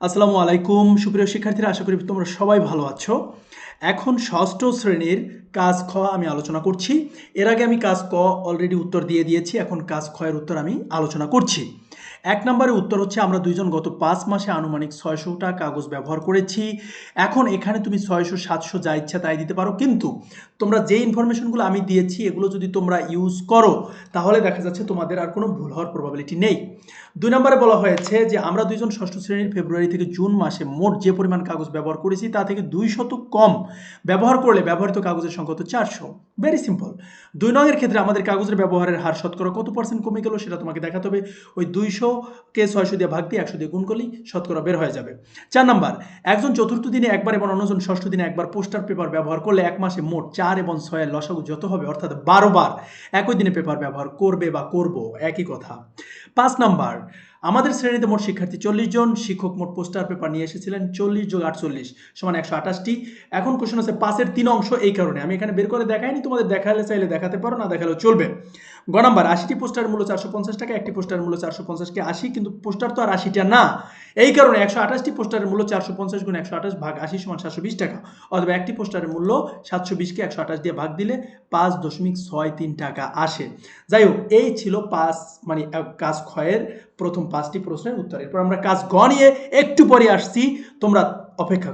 আসসালামু আলাইকুম, সুপ্রিয় শিক্ষার্থীরা, আশা করি তোমরা সবাই ভালো আছো। এখন ষষ্ঠ শ্রেণির কাজ খ আমি আলোচনা করছি। এর আগে আমি কাজ ক অলরেডি উত্তর দিয়ে দিয়েছি, এখন কাজ খয়ের উত্তর আমি আলোচনা করছি। এক নম্বরে উত্তর হচ্ছে, আমরা দুইজন গত পাঁচ মাসে আনুমানিক ছয়শোটা কাগজ ব্যবহার করেছি। এখন এখানে তুমি ছয়শো, সাতশো যা ইচ্ছা তাই দিতে পারো। কিন্তু তোমরা যে ইনফরমেশনগুলো আমি দিয়েছি, এগুলো যদি তোমরা ইউজ করো, তাহলে দেখা যাচ্ছে তোমাদের আর কোনো ভুল হওয়ার প্রবাবিলিটি নেই। দুই নম্বরে বলা হয়েছে যে, আমরা দুইজন ষষ্ঠ শ্রেণির ফেব্রুয়ারি থেকে জুন মাসে মোট যে পরিমাণ কাগজ ব্যবহার করেছি, তা থেকে দুই শত কম ব্যবহার করলে ব্যবহৃত কাগজের সংখ্যা হতো চারশো। ভেরি সিম্পল দুই নঙের ক্ষেত্রে আমাদের কাগজের ব্যবহারের হার শতকরা কত পার্সেন্ট কমে গেল সেটা তোমাকে দেখাতে হবে। ওই দুইশোকে ছয়শো দিয়ে ভাগ দিয়ে একশো দিয়ে গুণ করলেই শতকরা বের হয়ে যাবে। চার নাম্বার, একজন চতুর্থ দিনে একবার এবং অন্যজন ষষ্ঠ দিনে একবার পোস্টার পেপার ব্যবহার করলে এক মাসে মোট চার এবং ছয়ের লসাগু যত হবে, অর্থাৎ বারো বার একই দিনে পেপার ব্যবহার করবে বা করব, একই কথা। পাঁচ নাম্বার, আমাদের শ্রেণীতে মোট শিক্ষার্থী চল্লিশ জন, শিক্ষক মোট পোস্টার পেপার নিয়ে এসেছিলেন চল্লিশ যোগ আটচল্লিশ সমান একশো আঠাশটি। এখন কোশ্চেন আছে, পাঁচের তিন অংশ এই কারণে। আমি এখানে বের করে দেখাইনি, তোমাদের দেখালে চাইলে দেখাতে পারো, না দেখালেও চলবে। গ নাম্বার, আশিটি পোস্টার মূল্য চারশো পঞ্চাশ টাকা, একটি পোস্টার মূল্য চারশো পঞ্চাশকে আশি, কিন্তু পোস্টার তো আর আশিটা না। এই কারণে একশো আঠাশটি পোস্টারের মূল্য চারশো পঞ্চাশ গুণ একশো আঠাশ ভাগ আশি সমান সাতশো বিশ টাকা। অথবা একটি পোস্টারের মূল্য সাতশো বিশকে একশো আঠাশ দিয়ে ভাগ দিলে পাঁচ দশমিক ছয় তিন টাকা আসে। যাই হোক, এই ছিল পাঁচ মানে কাজ ক্ষয়ের প্রথম পাঁচটি প্রশ্নের উত্তর। এরপর আমরা কাজ গ নিয়ে একটু পরে আসছি। তোমরা অপেক্ষা